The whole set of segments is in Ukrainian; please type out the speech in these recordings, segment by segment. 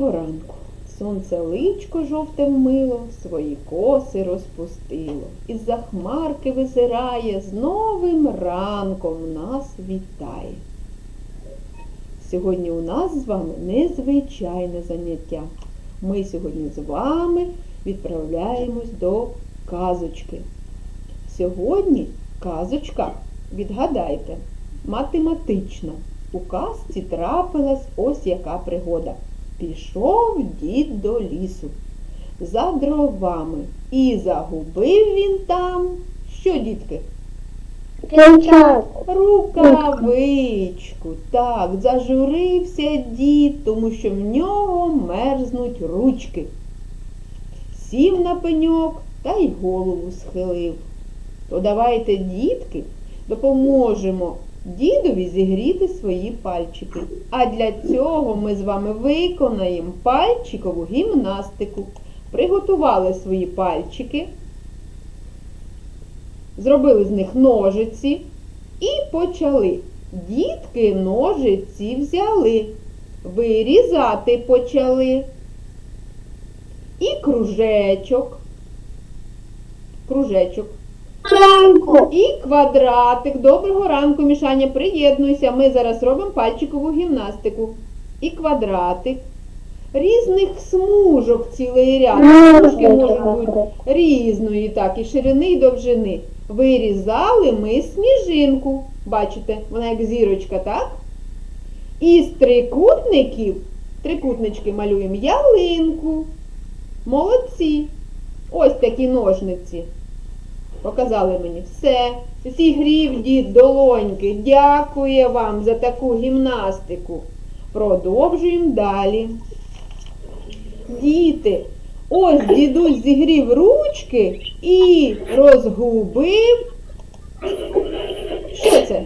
ранку. Сонце личко жовте вмило, свої коси розпустило. Із-за хмарки визирає, з новим ранком нас вітає. Сьогодні у нас з вами незвичайне заняття. Ми сьогодні з вами відправляємось до казочки. Сьогодні казочка, відгадайте, математична. У казці трапилась ось яка пригода. Пішов дід до лісу за дровами і загубив він там. Що, дітки? Перчатку. Рукавичку. Так, зажурився дід, тому що в нього мерзнуть ручки. Сів на пеньок та й голову схилив. То давайте, дітки, допоможемо дідові зігріти свої пальчики. А для цього ми з вами виконаємо пальчикову гімнастику. Приготували свої пальчики, зробили з них ножиці і почали. Дітки ножиці взяли, вирізати почали. І кружечок. Кружечок. Ранку. І квадратик. Доброго ранку, Мішаня, приєднуйся. Ми зараз робимо пальчикову гімнастику. І квадратик. Різних смужок цілий ряд. Смужки можуть бути різної, так, і ширини, і довжини. Вирізали ми сніжинку. Бачите, вона як зірочка, так? Із трикутників, трикутнички малюємо ялинку. Молодці. Ось такі ножниці. Показали мені все. Зігрів дід долоньки. Дякує вам за таку гімнастику. Продовжуємо далі. Діти, ось дідусь зігрів ручки і розгубив. Що це?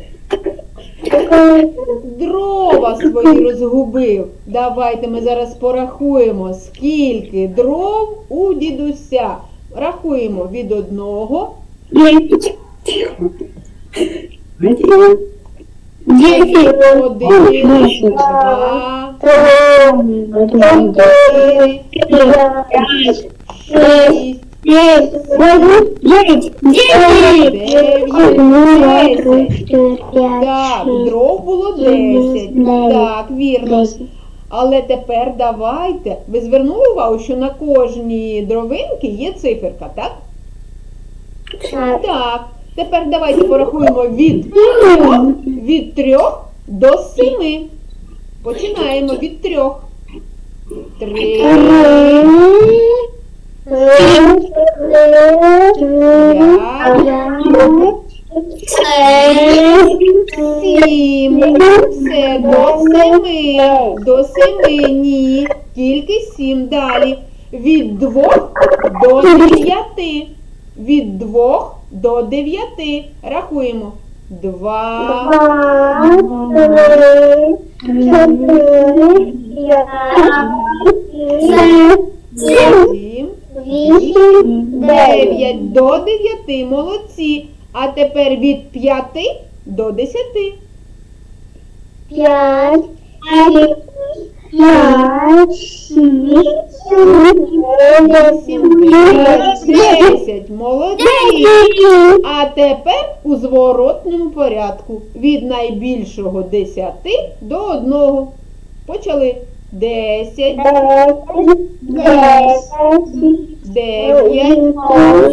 Дрова свої розгубив. Давайте ми зараз порахуємо, скільки дров у дідуся. Рахуємо від одного. Девять. Один. Девять. Один, два, Пять. шість, Девять. Так, дров було сім, 10. Так, вірно. Але тепер давайте. Ви звернули увагу, що на кожній дровинці є циферка, так? Так. Тепер давайте порахуємо від, від трьох до семи. Починаємо від трьох. Три, сім. Все, до семи. До семи. Ні. Тільки сім. Далі. Від двох до дев'яти. Від двох до дев'яти. Рахуємо. Два. Сім. Дев'ять до дев'яти. Молодці. А тепер від п'яти до десяти. Пять, шесть, Вісім, дев'ять, десять. Молодці. А тепер у зворотному порядку. Від найбільшого десяти до одного. Почали. Десять, дев'ять,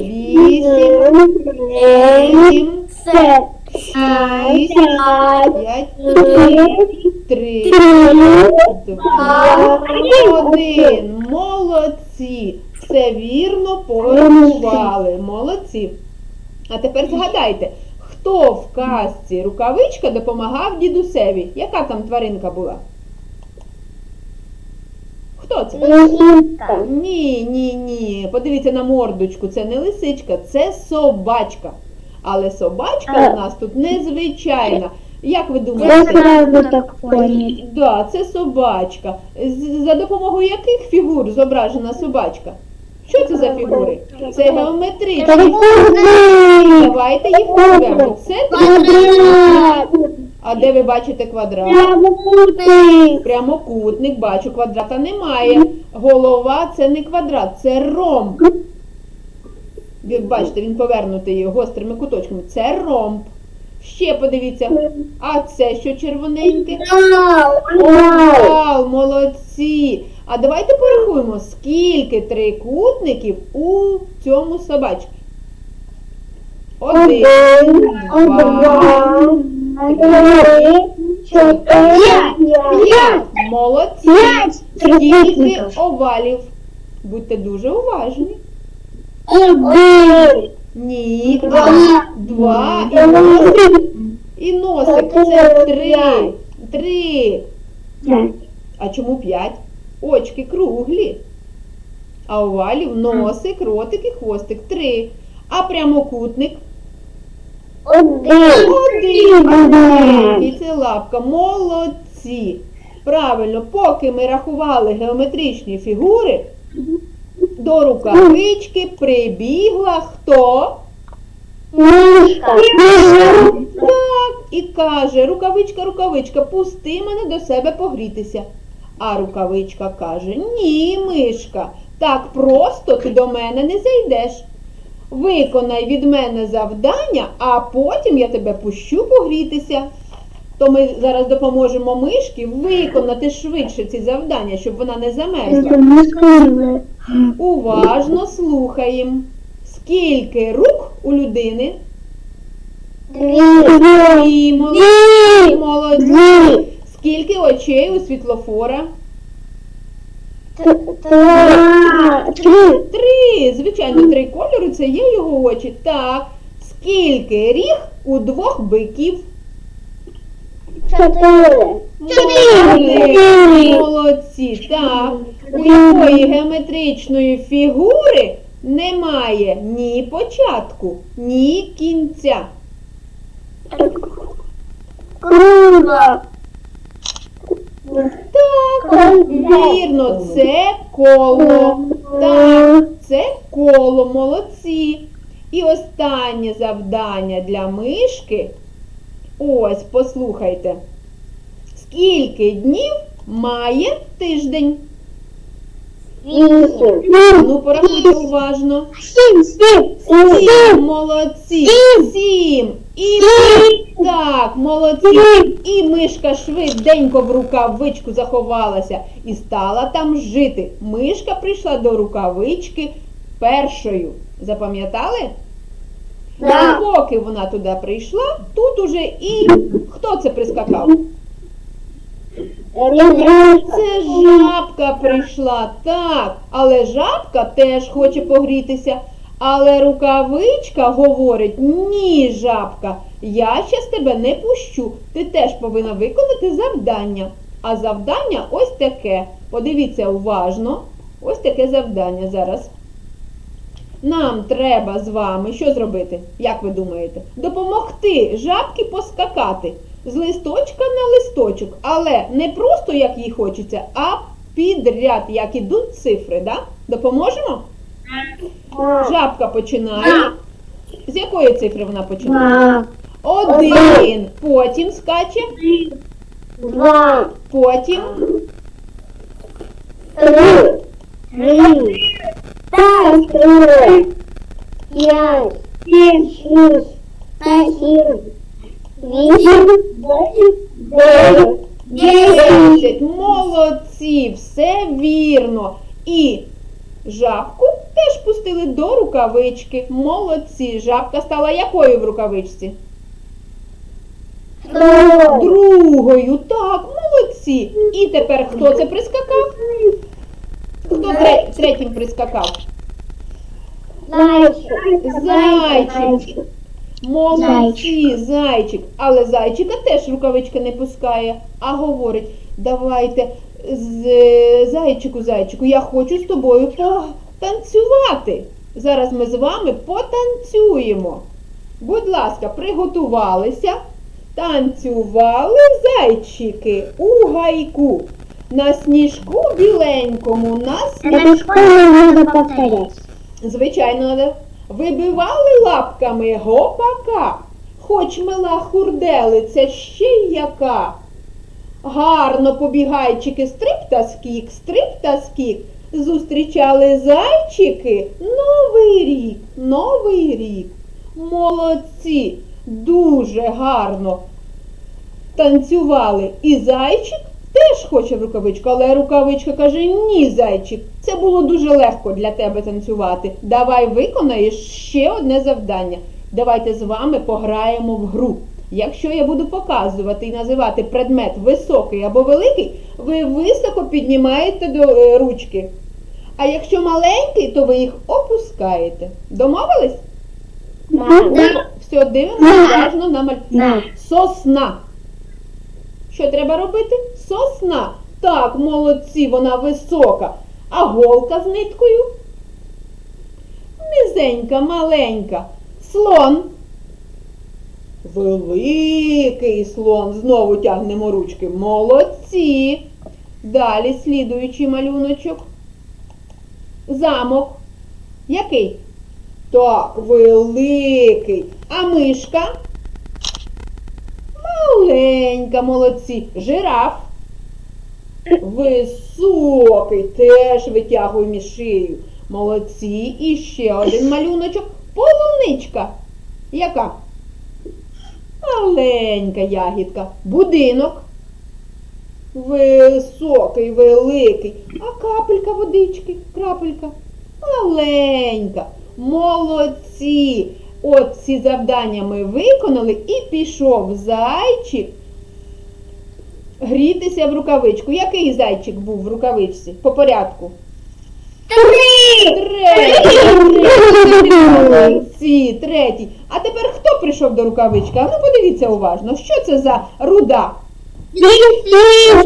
вісім, сім, шість, п'ять, три, два, один. Молодці. Все вірно порахували. Молодці. А тепер згадайте, хто в казці рукавичка допомагав дідусеві? Яка там тваринка була? Хто це? Ні, ні, ні. Подивіться на мордочку. Це не лисичка, це собачка. Але собачка у нас тут незвичайна. Як ви думаєте? Да, це собачка. За допомогою яких фігур зображена собачка? Що це за фігури? Це геометричні. Давайте їх назвемо. Це Квадрат. А де ви бачите квадрат? Прямокутник. Прямокутник, бачу, квадрата немає. Голова це не квадрат, це ромб. Ви бачите, він повернутий гострими куточками. Це ромб. Ще подивіться. А це що червоненьке? Овал, молодці. А давайте порахуємо, скільки трикутників у цьому собачці. Один, два, три, чотири, п'ять. молодці. Скільки овалів? Будьте дуже уважні. Один. Ні, Два. два. І носик, і носик. Це три. Три. А чому п'ять? Очки круглі. А овалів носик, ротик і хвостик. Три. А прямокутник Один. один. І це лапка. Молодці. Правильно, поки ми рахували геометричні фігури, до рукавички прибігла хто? Мишка. Так, і каже, рукавичка, рукавичка, пусти мене до себе погрітися. А рукавичка каже, ні, мишка, так просто ти до мене не зайдеш. Виконай від мене завдання, а потім я тебе пущу погрітися. То ми зараз допоможемо мишці виконати швидше ці завдання, щоб вона не замерзла. Уважно слухаємо. Скільки рук у людини? І молодці, молодці. Скільки очей у світлофора? Три. Три. Звичайно, три кольори це є його очі. Так. Скільки ріг у двох биків? Чотири. Молодці. Молодці. Так. У якої геометричної фігури немає ні початку, ні кінця. Кругло. Так, вірно, це коло. Так, це коло, молодці. І останнє завдання для мишки. Ось, послухайте. Скільки днів має тиждень? Ну, порахуйте уважно. Сім. Молодці. Сім. І так, молодці. І мишка швиденько в рукавичку заховалася і стала там жити. Мишка прийшла до рукавички першою. Запам'ятали? Да. І поки вона туди прийшла, уже і хто це прискакав? Це жабка прийшла, так. Але жабка теж хоче погрітися. Але рукавичка говорить: ні, жабка, я щас тебе не пущу. Ти теж повинна виконати завдання. А завдання ось таке. Подивіться уважно. Ось таке завдання зараз. Нам треба з вами що зробити? Як ви думаєте? Допомогти жабці поскакати з листочка на листочок, але не просто як їй хочеться, а підряд, як ідуть цифри. Да? Допоможемо? Жабка починає. З якої цифри вона починає? Один. Потім скаче, Два. потім Три. Три. Чотири. П'ять. Шість. Сім. Вісім. Дев'ять. Десять. Молодці, все вірно. І жабку теж пустили до рукавички. Молодці. Жабка стала якою в рукавичці? Другою. Так, молодці. І тепер хто це прискакав? Хто тре- третім прискакав? Зайчик. Зайчик. Молодці, зайчик. Але зайчика теж рукавичка не пускає, а говорить: давайте, з- зайчику, зайчику, я хочу з тобою потанцювати. Зараз ми з вами потанцюємо. Будь ласка, приготувалися. Танцювали зайчики у гайку. На сніжку біленькому Это школа надо повторять. Звичайно, надо. Вибивали лапками гопака. хоч мила хурделиця, ще й яка. Гарно побігайчики стрип та скік, стрип та скік. Зустрічали зайчики Новий рік, Новий рік. Молодці, дуже гарно танцювали. І зайчик теж хоче в рукавичку, але рукавичка каже: ні, зайчик, це було дуже легко для тебе танцювати. Давай виконаєш ще одне завдання. Давайте з вами пограємо в гру. Якщо я буду показувати і називати предмет високий або великий, ви високо піднімаєте до е, ручки. А якщо маленький, то ви їх опускаєте. Домовились? Да. Все, дивимося уважно на маль... Да. Сосна. Що треба робити? Сосна. Так, молодці, вона висока. А голка з ниткою? Низенька, маленька. Слон. Великий слон. Знову тягнемо ручки. Молодці. Далі слідуючий малюночок. Замок. Який? Так, великий. А мишка? Маленька, молодці. Жираф. Високий, теж витягуємо шию. Молодці. І ще один малюночок. Полуничка. Яка? Маленька ягідка. Будинок. Високий, великий. А капелька водички, крапелька. Маленька. Молодці. От ці завдання ми виконали і пішов зайчик грітися в рукавичку. Який зайчик був в рукавичці? По порядку. Третій. Молодці, третій. А тепер хто прийшов до рукавички? А ну подивіться уважно, що це за руда?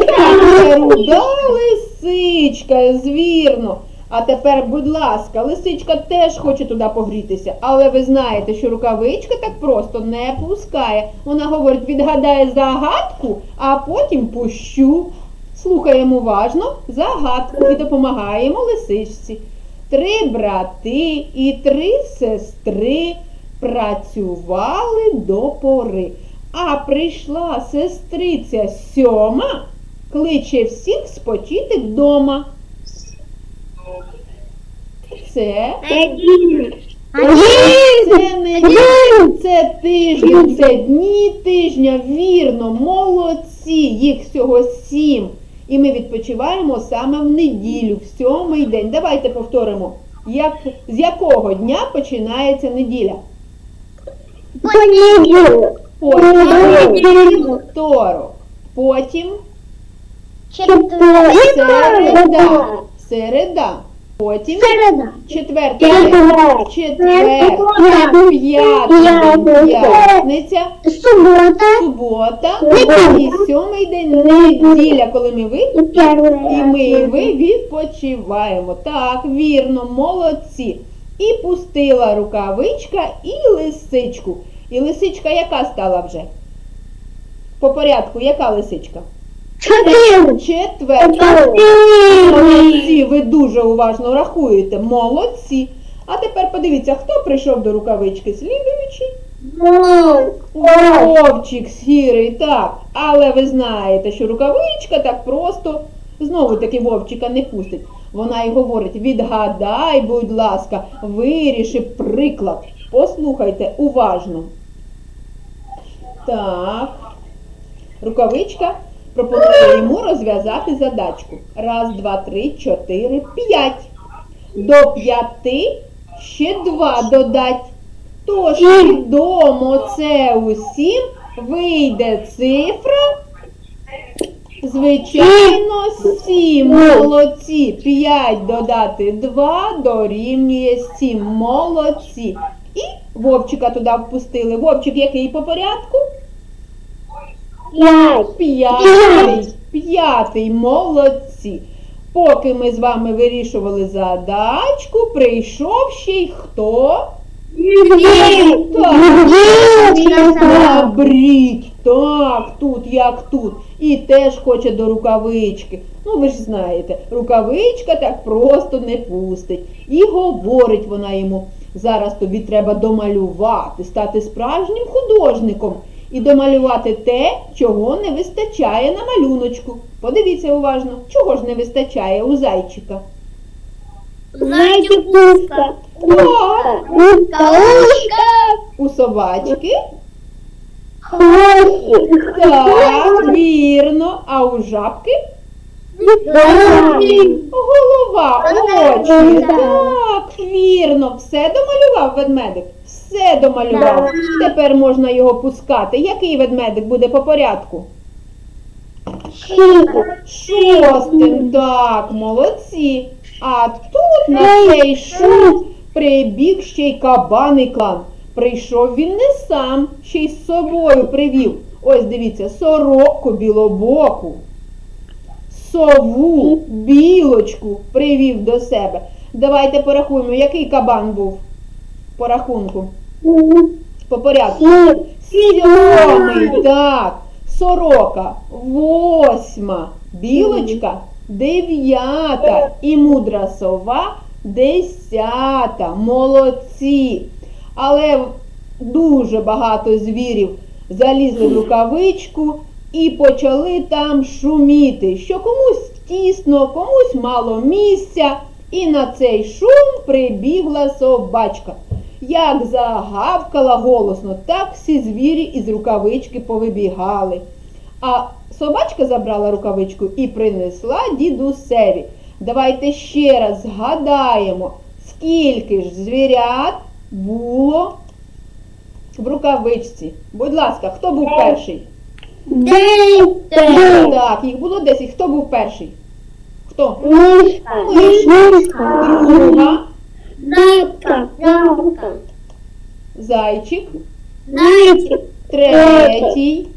Це руда лисичка, звірно. А тепер, будь ласка, лисичка теж хоче туди погрітися. Але ви знаєте, що рукавичка так просто не пускає. Вона говорить, відгадає загадку, а потім пущу. Слухаємо уважно загадку і допомагаємо лисичці. Три брати і три сестри працювали до пори. А прийшла сестриця сьома, кличе всіх спочити вдома. Це, це не дні, це тиждень, це дні тижня, вірно, молодці, їх всього сім. І ми відпочиваємо саме в неділю, в сьомий день. Давайте повторимо, як, з якого дня починається неділя? Потім вівторок, потім середа, середа, потім четвертий день, четвер, п'ятий, п'ятниця, Суббота субота і сьомий день неділя, коли ми ви і ми і ви відпочиваємо. Так, вірно, молодці. І пустила рукавичка і лисичку. І лисичка яка стала вже? По порядку, яка лисичка? Четыре. Четверта. Дуже уважно рахуєте. Молодці. А тепер подивіться, хто прийшов до рукавички? Слідуючий? Вовчик сірий, так. Але ви знаєте, що рукавичка так просто знову таки вовчика не пустить. Вона й говорить: відгадай, будь ласка, виріши приклад. Послухайте уважно. Так. Рукавичка пропонує йому розв'язати задачку. Раз, два, три, чотири, п'ять. До п'яти ще два додать. Тож відомо це усім вийде цифра. Звичайно, сім. Молодці. П'ять додати два дорівнює сім. Молодці. І Вовчика туди впустили. Вовчик який по порядку? Пять. П'ятий. П'ятий. Молодці. Поки ми з вами вирішували задачку, прийшов ще й хто? Бріть, так, тут як тут. І теж хоче до рукавички. Ну, ви ж знаєте, рукавичка так просто не пустить. І говорить вона йому: Зараз тобі треба домалювати, стати справжнім художником і домалювати те, чого не вистачає на малюночку. Подивіться уважно, чого ж не вистачає у зайчика. Зайчик пуска. Так, Утка. У собачки. Хвостик. Так, вірно. А у жабки голова, очі. Так, вірно. Все домалював ведмедик? Все домалював. Тепер можна його пускати. Який ведмедик буде по порядку? Шостим, так, молодці. А тут на цей шум прибіг ще й кабаний клан. Прийшов він не сам, ще й з собою привів. Ось дивіться, сороку білобоку, сову, білочку привів до себе. Давайте порахуємо, який кабан був по рахунку. По порядку. Сьомий, так. Сорока, восьма, білочка, дев'ята і мудра сова, десята. Молодці. Але дуже багато звірів залізли в рукавичку і почали там шуміти, що комусь тісно, комусь мало місця. І на цей шум прибігла собачка. Як загавкала голосно, так всі звірі із рукавички повибігали. А собачка забрала рукавичку і принесла дідусеві. Давайте ще раз згадаємо, скільки ж звірят було в рукавичці. Будь ласка, хто був перший? Десять. Так, їх було 10. Хто був перший? Хто? Мишка. Мишка. Друга, Зайка. Зайка. зайчик, Зайчик. третій,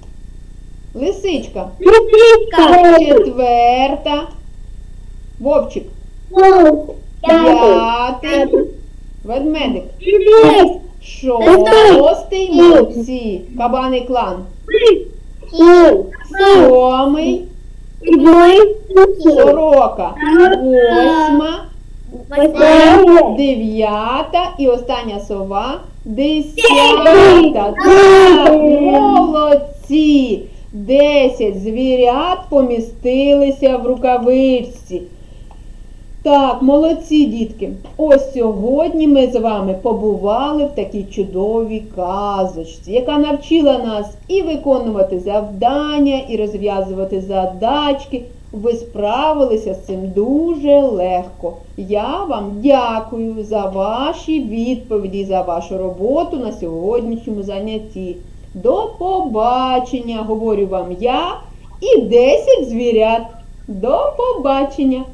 лисичка, Лисичка. четверта, вовчик, п'ятий, ведмедик, шостий, молодці, кабаний клан, Семь. сьомий, сорока, восьма, дев'ята. І остання сова, десята. Так, молодці! Десять звірят помістилися в рукавичці. Так, молодці дітки. Ось сьогодні ми з вами побували в такій чудовій казочці, яка навчила нас і виконувати завдання, і розв'язувати задачки. Ви справилися з цим дуже легко. Я вам дякую за ваші відповіді, за вашу роботу на сьогоднішньому занятті. До побачення, говорю вам я і 10 звірят. До побачення!